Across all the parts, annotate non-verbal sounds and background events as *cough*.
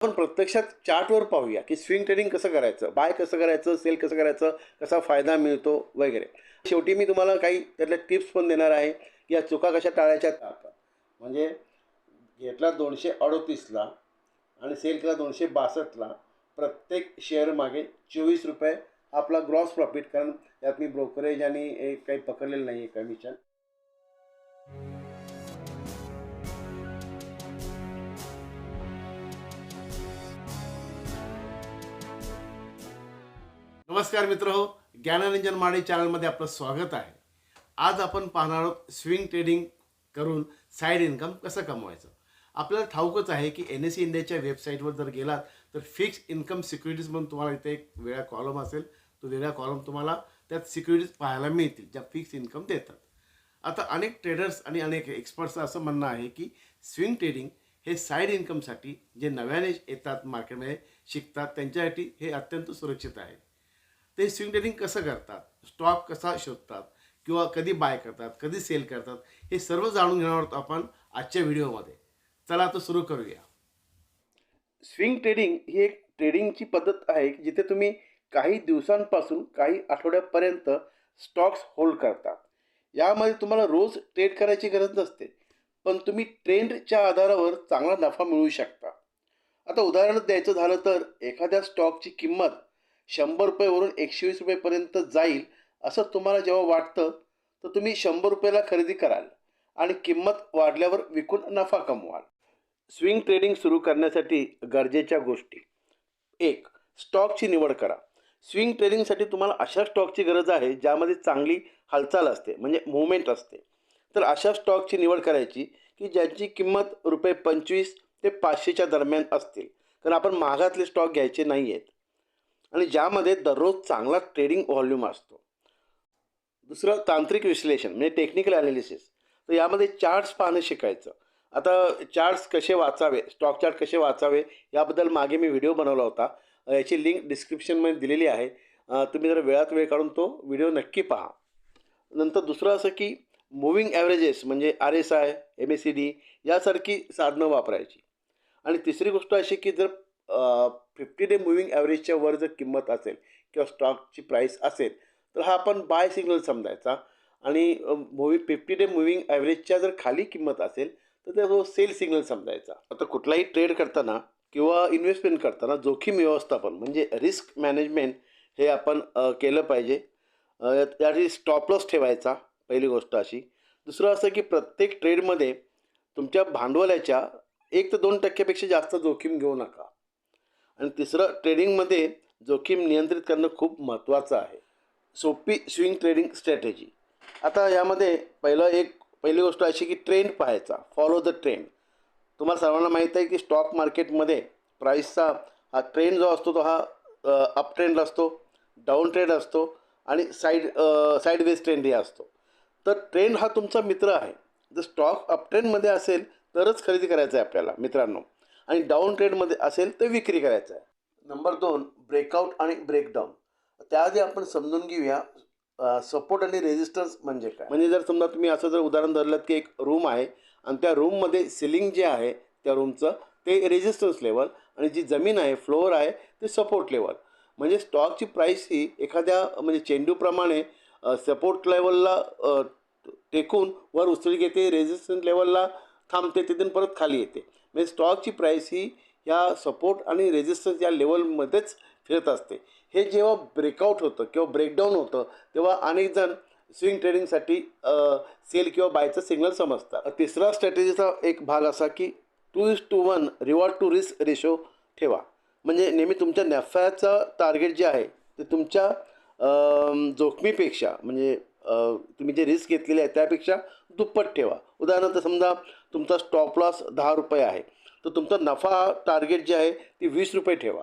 आपण प्रत्यक्षात चार्टवर पाहूया की स्विंग ट्रेडिंग कसं करायचं बाय कसं करायचं सेल कसं करायचं कसा फायदा मिळतो वगैरे. शेवटी मी तुम्हाला काही त्यातल्या टिप्स पण देणार आहे की या चुका कशा टाळायच्या आता म्हणजे घेतला दोनशे अडोतीसला आणि सेल केला दोनशे बासष्टला प्रत्येक शेअर मागे चोवीस रुपये आपला ग्रॉस प्रॉफिट कारण यात मी ब्रोकरेज आणि काही पकडलेलं नाही आहे कमिशन नमस्कार मित्र हो ज्ञानरंजन माडे चॅनलमध्ये आपलं स्वागत आहे. आज आपण पाहणार आहोत स्विंग ट्रेडिंग करून साईड इन्कम कसं कमवायचं. आपल्याला ठाऊकच आहे की एन एस सी इंडियाच्या वेबसाईटवर जर गेलात तर फिक्स इन्कम सिक्युरिटीज म्हणून तुम्हाला इथे एक वेगळा कॉलम असेल. तो वेगळा कॉलम तुम्हाला त्यात सिक्युरिटीज पाहायला मिळतील ज्या फिक्स इन्कम देतात. आता अनेक ट्रेडर्स आणि अनेक एक्सपर्ट्सचं असं म्हणणं आहे की स्विंग ट्रेडिंग हे साईड इन्कमसाठी जे नव्याने येतात मार्केटमध्ये शिकतात त्यांच्यासाठी हे अत्यंत सुरक्षित आहे. ते स्विंग ट्रेडिंग कसं करतात? स्टॉक कसा शोधतात? किंवा कधी बाय करतात? कधी सेल करतात? हे सर्व जाणून घेणार आहोत आपण आजच्या व्हिडिओमध्ये. चला आता सुरू करूया. स्विंग ट्रेडिंग ही एक ट्रेडिंगची पद्धत आहे जिथे तुम्ही काही दिवसांपासून काही आठवड्यापर्यंत स्टॉक्स होल्ड करता. यामध्ये तुम्हाला रोज ट्रेड करायची गरज नसते पण तुम्ही ट्रेंडच्या आधारावर चांगला नफा मिळवू शकता. आता उदाहरण द्यायचं झालं तर एखाद्या स्टॉकची किंमत शंभर रुपयेवरून एकशे वीस रुपयेपर्यंत जाईल असं तुम्हाला जेव्हा वाटतं तर तुम्ही शंभर रुपयाला खरेदी कराल आणि किंमत वाढल्यावर विकून नफा कमवाल. स्विंग ट्रेडिंग सुरू करण्यासाठी गरजेच्या गोष्टी. एक स्टॉकची निवड करा. स्विंग ट्रेडिंगसाठी तुम्हाला अशा स्टॉकची गरज आहे ज्यामध्ये चांगली हालचाल असते म्हणजे मुवमेंट असते. तर अशा स्टॉकची निवड करायची की ज्यांची किंमत रुपये पंचवीस ते पाचशेच्या दरम्यान असतील. कारण आपण महागातले स्टॉक घ्यायचे नाही आहेत आणि ज्यामध्ये दररोज चांगला ट्रेडिंग व्हॉल्यूम असतो. दुसरं तांत्रिक विश्लेषण म्हणजे टेक्निकल ॲनालिसिस तर यामध्ये चार्ट्स पाहणं शिकायचं. आता चार्ट्स कसे वाचावे स्टॉक चार्ट कसे वाचावे याबद्दल मागे मी व्हिडिओ बनवला होता. याची लिंक डिस्क्रिप्शनमध्ये दिलेली आहे. तुम्ही जर वेळात वेळ काढून तो व्हिडिओ नक्की पहा. नंतर दुसरं असं की मुव्हिंग ॲव्हरेजेस म्हणजे R S I M S C D यासारखी साधनं वापरायची. आणि तिसरी गोष्ट अशी की जर फिफ्टी डे मुव्हिंग ॲव्हरेजच्या वर जर किंमत असेल किंवा स्टॉकची प्राईस असेल तर हा आपण बाय सिग्नल समजायचा. आणि मुव्ही फिफ्टी डे मुव्हिंग ॲव्हरेजच्या जर खाली किंमत असेल तर त्या तो सेल सिग्नल समजायचा. आता कुठलाही ट्रेड करताना किंवा इन्व्हेस्टमेंट करताना जोखीम व्यवस्थापन म्हणजे रिस्क मॅनेजमेंट हे आपण केलं पाहिजे. त्यासाठी स्टॉपलॉस ठेवायचा पहिली गोष्ट अशी. दुसरं असं की प्रत्येक ट्रेडमध्ये तुमच्या भांडवलाच्या एक ते दोन टक्क्यापेक्षा जास्त जोखीम घेऊ नका. आणि तिसरं ट्रेडिंगमध्ये जोखीम नियंत्रित करणं खूप महत्त्वाचं आहे. सोपी स्विंग ट्रेडिंग स्ट्रॅटेजी आता यामध्ये पहिलं एक पहिली गोष्ट अशी की ट्रेंड पाहायचा. फॉलो द ट्रेंड तुम्हाला सर्वांना माहीत आहे की स्टॉक मार्केटमध्ये प्राईसचा हा ट्रेंड जो असतो तो हा अप ट्रेंड असतो डाऊन ट्रेंड असतो आणि साईड साईड वेज ट्रेंडही असतो. तर ट्रेंड हा तुमचा मित्र आहे. जर स्टॉक अप ट्रेंडमध्ये असेल तरच खरेदी करायचं आहे आपल्याला मित्रांनो. आणि डाऊन ट्रेडमध्ये असेल तर विक्री करायचं आहे. नंबर दोन ब्रेकआउट आणि ब्रेकडाऊन त्याआधी आपण समजून घेऊया सपोर्ट आणि रेजिस्टन्स म्हणजे काय? म्हणजे जर समजा तुम्ही असं जर उदाहरण धरलं की एक रूम आहे आणि त्या रूममध्ये सिलिंग जे आहे त्या रूमचं ते रेजिस्टन्स लेवल आणि जी जमीन आहे फ्लोअर आहे ते सपोर्ट लेवल म्हणजे स्टॉकची प्राईस ही एखाद्या म्हणजे चेंडूप्रमाणे सपोर्ट लेवलला टेकून वर उचल घेते रेजिस्टन्स लेवलला थांबते तिथून परत खाली येते. म्हणजे स्टॉकची प्राईस ही ह्या सपोर्ट आणि रेजिस्टन्स या लेवलमध्येच फिरत असते. हे जेव्हा ब्रेकआउट होतं किंवा ब्रेकडाऊन होतं तेव्हा अनेक जण स्विंग ट्रेडिंगसाठी सेल किंवा बायचं सिग्नल समजतात. तिसरा स्ट्रॅटेजीचा एक भाग असा की two is to one reward to risk ratio ठेवा. म्हणजे नेहमी तुमच्या नफ्याचं टार्गेट जे आहे ते तुमच्या जोखमीपेक्षा म्हणजे तुम्ही जे रिस्क घेतलेली आहे त्यापेक्षा दुप्पट ठेवा. उदाहरणार्थ समजा तुमचा स्टॉप लॉस दहा रुपये आहे. तर तुमचा नफा टार्गेट जे आहे ती वीस रुपये ठेवा.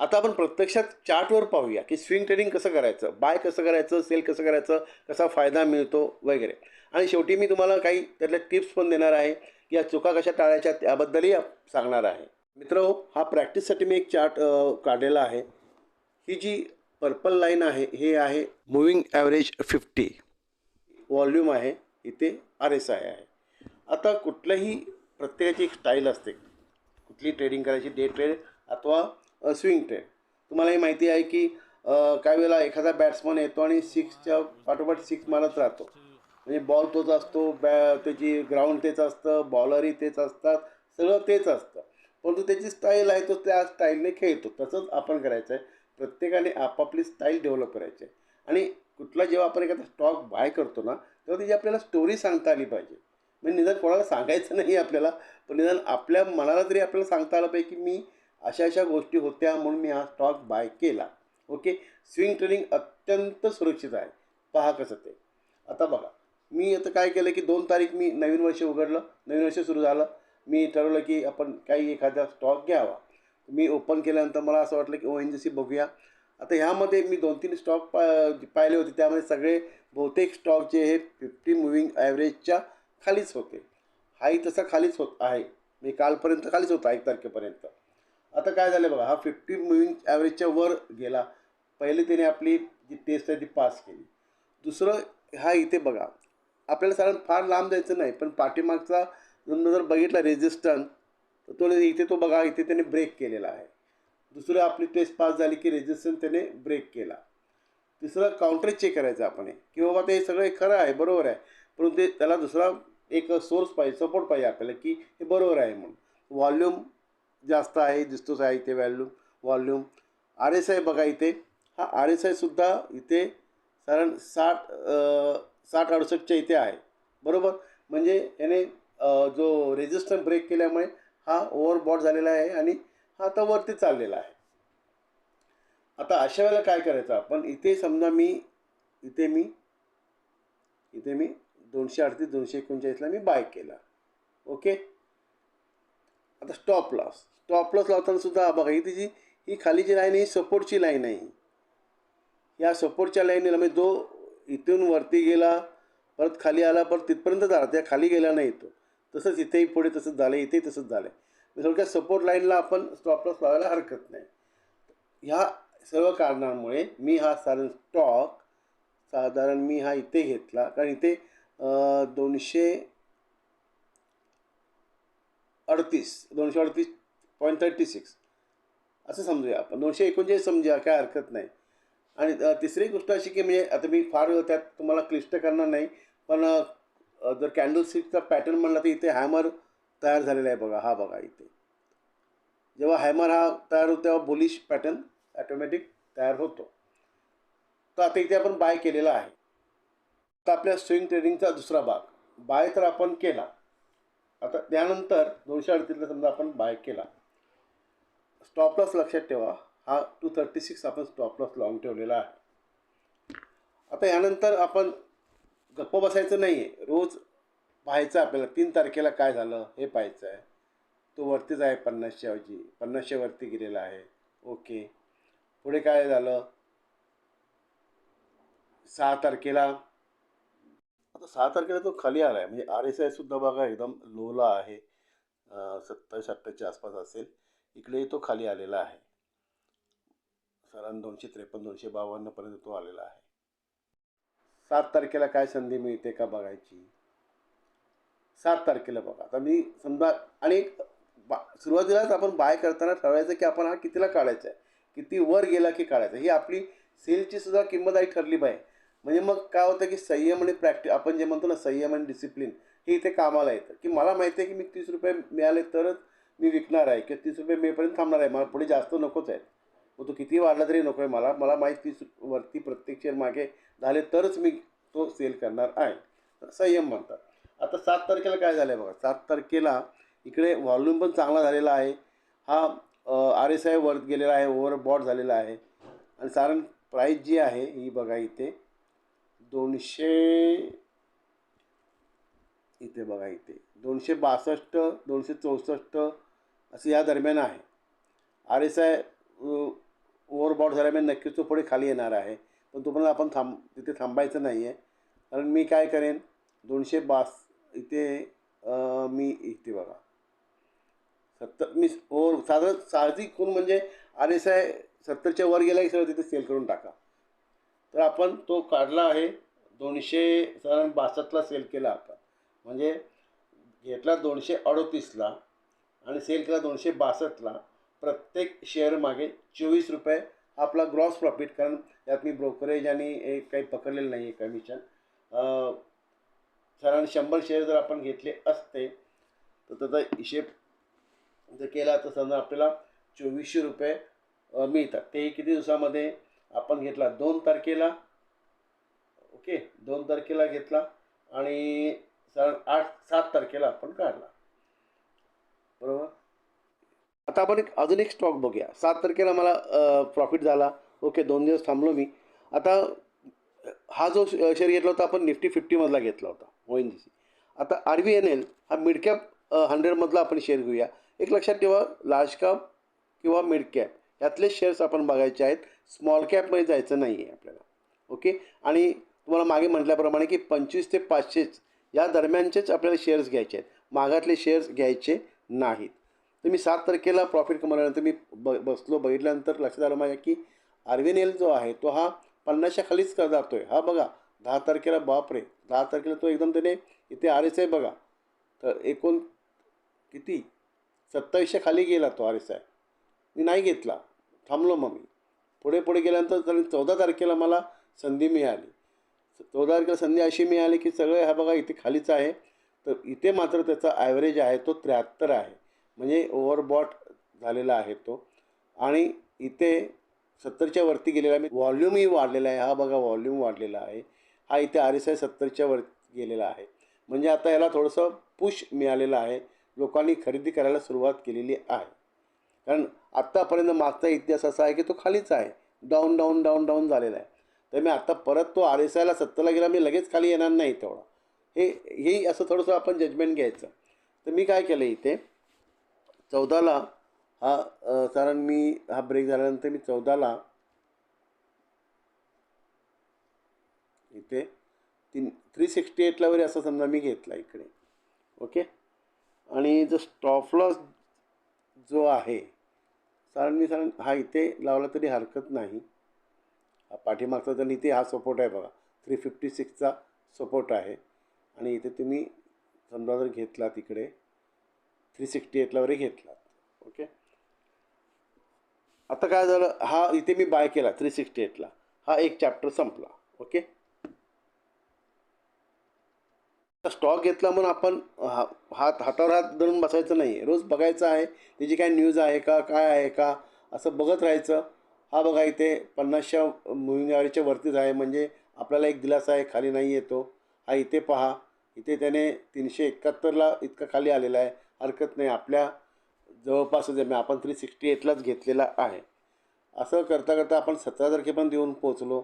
आता आपण प्रत्यक्षात चार्टवर पाहूया की स्विंग ट्रेडिंग कसं करायचं बाय कसं करायचं सेल कसं करायचं कसा फायदा मिळतो वगैरे. आणि शेवटी मी तुम्हाला काही त्यातल्या टिप्स पण देणार आहे. की या चुका कशा टाळायच्या त्याबद्दलही सांगणार आहे. मित्र हा प्रॅक्टिससाठी मी एक चार्ट काढलेला आहे. ही जी पर्पल लाईन आहे हे आहे. मुव्हिंग ॲव्हरेज फिफ्टी व्हॉल्यूम आहे इथे आर एस आय आहे. आता कुठलंही प्रत्येकाची एक स्टाईल असते. कुठली ट्रेडिंग करायची डे ट्रेड अथवा स्विंग ट्रेड तुम्हालाही माहिती आहे की काही वेळेला एखादा बॅट्समन येतो आणि सिक्सच्या पाठोपाठ सिक्स मारत राहतो. म्हणजे बॉल तोच असतो बॅ त्याची ग्राउंड तेच असतं बॉलरही तेच असतात सगळं तेच असतं. परंतु त्याची स्टाईल आहे तो त्या स्टाईलने खेळतो. तसंच आपण करायचं आहे प्रत्येकाने आपापली स्टाईल डेव्हलप करायची आहे. आणि कुठला जेव्हा आपण एखादा स्टॉक बाय करतो ना तेव्हा त्याची आपल्याला स्टोरी सांगता आली पाहिजे. म्हणजे निदान कोणाला सांगायचं नाही आपल्याला पण निदान आपल्या मनाला तरी आपल्याला सांगता आलं पाहिजे की मी अशा अशा गोष्टी होत्या म्हणून मी हा स्टॉक बाय केला. ओके स्विंग ट्रेडिंग अत्यंत सुरक्षित आहे. पहा कसं ते. आता बघा मी आता काय केलं की दोन तारीख मी नवीन वर्ष उघडलं नवीन वर्ष सुरू झालं. मी ठरवलं की आपण काही एखादा स्टॉक घ्यावा. मी ओपन केल्यानंतर मला असं वाटलं की ओ एन जी सी बघूया. आता ह्यामध्ये मी दोन तीन स्टॉक पा पाहिले होते. त्यामध्ये सगळे बहुतेक स्टॉक जे हे फिफ्टी मुव्हिंग ॲव्हरेजच्या खालीच होते. हाही तसा खालीच होत आहे. मी कालपर्यंत खालीच होता एक तारखेपर्यंत. आता काय झालं बघा हा फिफ्टी मुव्हिंग ॲव्हरेजच्या वर गेला. पहिले त्याने आपली जी टेस्ट आहे ती पास केली. दुसरं हा इथे बघा. आपल्याला साधारण फार लांब जायचं नाही पण पाठीमागचा जर बघितला रेजिस्टन्स तर तो इथे तो बघा इथे त्याने ब्रेक केलेला आहे. दुसरं आपली टेस्ट पास झाली की रेजिस्टन्स त्याने ब्रेक केला. तिसरं काउंटर चेक करायचं आपण की बाबा ते सगळं खरं आहे बरोबर आहे. परंतु ते त्याला दुसरा एक सोर्स पाहिजे सपोर्ट पाहिजे आपल्याला की हे बरोबर आहे म्हणून. व्हॉल्यूम जास्त आहे दिसतोच आहे इथे volume volume R S I बघा इथे. हा आर एस आयसुद्धा इथे साधारण साठ साठ अडुसष्टच्या इथे आहे. बरोबर? म्हणजे याने जो रेजिस्टन्स ब्रेक केल्यामुळे हा ओव्हरबॉट झालेला आहे आणि हा आता वरती चाललेला आहे. आता अशा वेळेला काय करायचं? आपण इथे समजा मी इथे मी इथे मी दोनशे अडतीस दोनशे एकोणचाळीसला मी बाय केला. ओके आता स्टॉप लॉस स्टॉप लॉस लावताना सुद्धा बघा ही तिची ही खालीची लाईन ही सपोर्टची लाईन आहे. या सपोर्टच्या लाईनीला म्हणजे जो इथून वरती गेला परत खाली आला परत तिथपर्यंत झाला त्या खाली गेला नाही तो. तसंच इथेही पुढे तसंच झालं इथेही तसंच झालं. आहे थोडक्यात सपोर्ट लाईनला आपण स्टॉपलॉस लावायला हरकत नाही. ह्या सर्व कारणांमुळे मी हा साधारण स्टॉक साधारण मी हा इथे घेतला. कारण इथे दोनशे अडतीस दोनशे अडतीस पॉईंट थर्टी सिक्स असं समजूया आपण. दोनशे एकोणचाळीस समजूया काय हरकत नाही. आणि तिसरी गोष्ट अशी की म्हणजे आता मी फार त्यात तुम्हाला क्लिष्ट करणार नाही. पण जर कॅन्डल स्टिकचा पॅटर्न म्हणला तर इथे हॅमर तयार झालेला आहे बघा हा बघा इथे. जेव्हा हॅमर हा तयार होतो तेव्हा बुलिश पॅटर्न ॲटोमॅटिक तयार होतो. तर आता इथे आपण बाय केलेला आहे. आता आपल्या स्विंग ट्रेडिंगचा दुसरा भाग. बाय तर आपण केला. आता त्यानंतर दोनशे अडतीसला समजा आपण बाय केला. स्टॉप लॉस लक्षात ठेवा. हा टू थर्टी सिक्स आपण स्टॉप लॉस लावून ठेवलेला आहे. आता यानंतर आपण गप्प बसायचं नाही आहे रोज पाहायचं आपल्याला तीन तारखेला काय झालं हे पाहायचं आहे तो वरतीच आहे पन्नासच्या ऐवजी पन्नासच्या वरती गेलेला आहे. ओके. पुढे काय झालं? सहा तारखेला. आता सहा तारखेला तो खाली आला आहे म्हणजे आर एस आयसुद्धा बघा एकदम लोला आहे. सत्तर सत्तावीस अठ्ठावीसच्या आसपास असेल. इकडे तो खाली आलेला आहे. साधारण दोनशे त्रेपन्न दोनशे बावन्नपर्यंत तो आलेला आहे. सात तारखेला काय संधी मिळते का बघायची? सात तारखेला बघा. आता मी समजा आणि एक बा सुरुवातीलाच आपण बाय करताना ठरवायचं की आपण हा कितीला काढायचा आहे? किती वर गेला की काढायचा ही आपली सेलची सुद्धा किंमत आई ठरली पाहिजे म्हणजे मग काय होतं की संयम आणि प्रॅक्टिस आपण जे म्हणतो ना संयम आणि डिसिप्लिन हे इथे कामाला येतं. की मला माहिती आहे की मी तीस रुपये मिळाले तरच मी विकणार आहे किंवा तीस रुपये मेपर्यंत थांबणार आहे. मला पुढे जास्त नकोच आहे. मग तो किती वाढला तरी नको आहे मला. मला माहिती तीस वरती प्रत्येक शेअर मागे झाले तरच मी तो सेल करणार आहे. तर संयम म्हणतात. आता सात तारखेला काय झालं आहे बघा? सात तारखेला इकडे व्हॉल्यूम पण चांगला झालेला आहे. हा आर एस आय वर गेलेला आहे ओव्हर बॉट झालेला आहे. आणि साधारण प्राईस जी आहे ही बघा इथे. दोनशे इथे बघा इथे. दोनशे बासष्ट दोनशे चौसष्ट असं या दरम्यान आहे. आर एस आय ओव्हरबॉट झाल्यामुळे नक्कीच तो पुढे खाली येणार आहे. पण तुम्हाला आपण थांब तिथे थांबायचं नाही आहे कारण मी काय करेन दोनशे बास इथे मी इथे बघा. सत्तर मी हो साधारण साहजिक कोण म्हणजे आर एस आय सत्तरच्या वर गेला की सगळं तिथे सेल करून टाका. तर आपण तो काढला आहे दोनशे साधारण बासष्टला सेल केला आपण. म्हणजे घेतला दोनशे अडोतीसला आणि सेल केला दोनशे बासष्टला. प्रत्येक शेअर मागे चोवीस रुपये आपला ग्रॉस प्रॉफिट कारण यात मी ब्रोकरेज आणि हे काही पकडलेलं नाही आहे कमिशन साधारण शंभर शेअर जर आपण घेतले असते तर त्याचा हिशेब जर केला तर समजा आपल्याला चोवीसशे रुपये मिळतात. तेही किती दिवसामध्ये आपण घेतला? दोन तारखेला. ओके? दोन तारखेला घेतला आणि साधारण आठ सात तारखेला आपण काढला. बरोबर? आता आपण एक अजून एक स्टॉक बघूया. सात तारखेला मला प्रॉफिट झाला. ओके दोन दिवस थांबलो मी. आता हा जो शेअर घेतला होता आपण निफ्टी फिफ्टीमधला घेतला होता ओ एन जी सी आता आर बी एन एल हा मिड कॅप हंड्रेडमधला आपण शेअर घेऊया. एक लक्षात ठेवा लार्ज कॅप किंवा मिड कॅप यातले शेअर्स आपण बघायचे आहेत. स्मॉल कॅपमध्ये जायचं नाही आहे आपल्याला. ओके? आणि तुम्हाला मागे म्हटल्याप्रमाणे की पंचवीस ते पाचशेच या दरम्यानचेच आपल्याला शेअर्स घ्यायचे आहेत. मागातले शेअर्स घ्यायचे नाहीत. तर मी सात तारखेला प्रॉफिट कमावल्यानंतर मी ब बसलो बघितल्यानंतर लक्षात आलं माझ्या की आर व्ही एन एल जो आहे तो हा पन्नासच्या खालीच का जातो आहे हा बघा दहा तारखेला बापरे दहा तारखेला तो एकदम त्याने इथे आर एस आय बघा. तर एकूण किती? सत्तावीसच्या खाली गेला तो आर एस आय मी नाही घेतला. थांबलो मग मी. पुढे पुढे गेल्यानंतर तरी चौदा तारखेला मला संधी मिळाली. चौदा तारखेला संधी अशी मिळाली की सगळे हा बघा इथे खालीच आहे. तर इथे मात्र त्याचा ॲव्हरेज आहे तो त्र्याहत्तर आहे. म्हणजे ओव्हरबॉट झालेला आहे तो. आणि इथे सत्तरच्या वरती गेलेला मी व्हॉल्यूमही वाढलेला आहे. हा बघा व्हॉल्यूम वाढलेला आहे. हा इथे आर एस आय सत्तरच्या वर गेलेला आहे. म्हणजे आता याला थोडंसं पुश मिळालेलं आहे. लोकांनी खरेदी करायला सुरुवात केलेली आहे. कारण आत्तापर्यंत मागचा इतिहास असा आहे की तो खालीच आहे. डाऊन डाऊन डाऊन डाऊन झालेला आहे. तर मी आता परत तो आर एस आयला सत्तरला गेला मी लगेच खाली येणार नाही तेवढा. हे हेही असं थोडंसं आपण जजमेंट घ्यायचं. तर मी काय केलं इथे? चौदाला हा कारण मी हा ब्रेक झाल्यानंतर मी चौदाला इथे तीन थ्री सिक्स्टी एटला वगैरे असं समजा मी घेतला इकडे. ओके आणि जो स्टॉफलॉस जो आहे कारण मी साधारण हा इथे लावला तरी हरकत नाही. हा पाठीमागचा तर इथे हा सपोर्ट आहे बघा. थ्री फिफ्टी सिक्सचा सपोर्ट आहे. आणि इथे तुम्ही समजा जर घेतला तिकडे थ्री सिक्स्टी एटला वगैरे घेतला. ओके आता काय झालं? हा इथे मी बाय केला थ्री सिक्स्टी एटला हा एक चॅप्टर संपला. ओके स्टॉक घेतला म्हणून आपण हा हात हातावर हात धरून बसायचं नाही आहे रोज बघायचं आहे. त्याची काय न्यूज आहे का? काय आहे का? असं बघत राहायचं. हा बघा इथे पन्नासच्या मुव्हिंग वरतीच आहे. म्हणजे आपल्याला एक दिलासा आहे खाली नाही येतो. हा इथे पहा. इथे त्याने तीनशे एकाहत्तरला इतका खाली आलेला आहे. हरकत नाही. आपल्या जवळपास आहे आपण थ्री सिक्स्टी एटलाच घेतलेला आहे. असं करता करता आपण सतरा तारखेपर्यंत येऊन पोचलो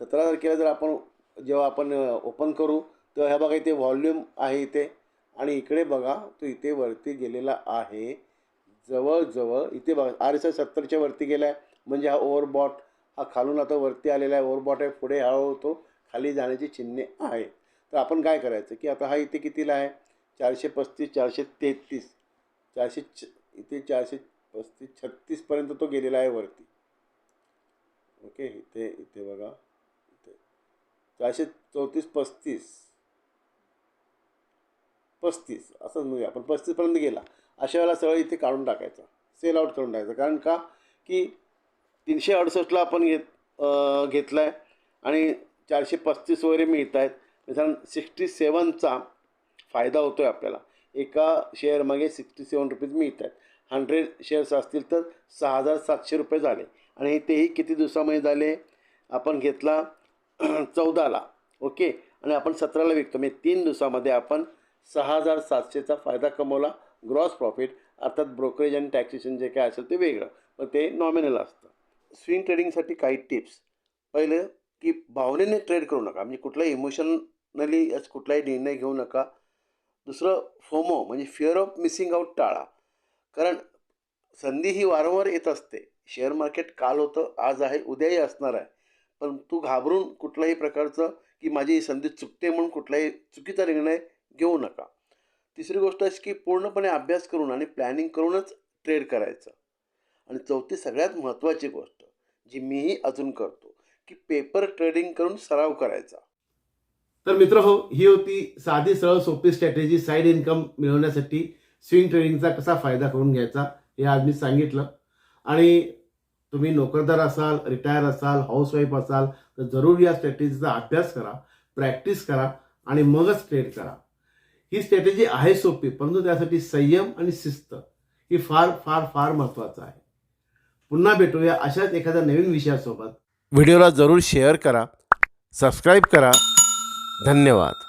सतरा तारखेला जर आपण जेव्हा आपण ओपन करू तेव्हा ह्या बघा इथे व्हॉल्यूम आहे इथे. आणि इकडे बघा तो इथे वरती गेलेला आहे. जवळजवळ इथे बघा आर एस आय सत्तरच्या वरती गेला आहे म्हणजे हा ओव्हरबॉट हा खालून आता वरती आलेला आहे. ओव्हरबॉट आहे पुढे हळूहळू तो खाली जाण्याची चिन्हे आहे तर आपण काय करायचं की आता हा इथे कितीला आहे? चारशे पस्तीस चारशे तेहतीस चारशे छ इथे चारशे पस्तीस छत्तीसपर्यंत तो गेलेला आहे वरती. ओके इथे इथे बघा. इथे. चारशे चौतीस पस्तीस. पस्तीस असंच म्हणूया. आपण पस्तीसपर्यंत गेला. अशा वेळेला सरळ इथे काढून टाकायचा. सेल आउट करून टाकायचं. कारण का? की तीनशे अडुसष्टला आपण घेत घेतला आहे आणि चारशे पस्तीस वगैरे मिळत आहेत मित्रांनो सिक्स्टी सेवनचा फायदा होतो आहे आपल्याला. एका शेअरमागे सिक्स्टी सेवन रुपीज मिळत आहेत हंड्रेड शेअर्स असतील तर सहा हजार सातशे रुपये झाले. आणि तेही किती दिवसामध्ये झाले? आपण घेतला *clears throat* चौदाला. ओके? आणि आपण सतराला विकतो. म्हणजे तीन दिवसामध्ये आपण सहा हजार सातशेचा फायदा कमवला ग्रॉस प्रॉफिट अर्थात ब्रोकरेज आणि टॅक्सेशन जे काय असेल ते वेगळं. पण ते नॉमिनल असतं. स्विंग ट्रेडिंगसाठी काही टिप्स पहिलं की भावनेने ट्रेड करू नका. म्हणजे कुठलाही इमोशनली कुठलाही निर्णय घेऊ नका. दुसरं फोमो म्हणजे फिअर ऑफ मिसिंग आउट टाळा. कारण संधी ही वारंवार येत असते. शेअर मार्केट काल होतं आज आहे उद्याही असणार आहे. पण तू घाबरून कुठल्याही प्रकारचं की माझी ही संधी चुकते म्हणून कुठलाही चुकीचा निर्णय घेऊ नका. तिसरी गोष्ट अशी की पूर्णपणे अभ्यास करून आणि प्लॅनिंग करूनच ट्रेड करायचं. आणि चौथी सगळ्यात महत्त्वाची गोष्ट जी मीही अजून करतो की पेपर ट्रेडिंग करून सराव करायचा. तर मित्र हो ही होती साधी सरळ सोपी स्ट्रॅटेजी साईड इन्कम मिळवण्यासाठी स्विंग ट्रेडिंगचा कसा फायदा करून घ्यायचा हे आज मी सांगितलं. आणि तुम्ही नोकरदार असाल रिटायर असाल हाऊसवाईफ असाल तर जरूर या स्ट्रॅटेजीचा अभ्यास करा प्रॅक्टिस करा आणि मगच ट्रेड करा. ही स्ट्रॅटेजी आहे सोपी परंतु त्यासाठी संयम आणि शिस्त ही फार फार फार महत्त्वाचं आहे. पुन्हा भेटूया अशाच एखाद्या नवीन विषयासोबत. व्हिडिओला जरूर शेअर करा सबस्क्राईब करा धन्यवाद.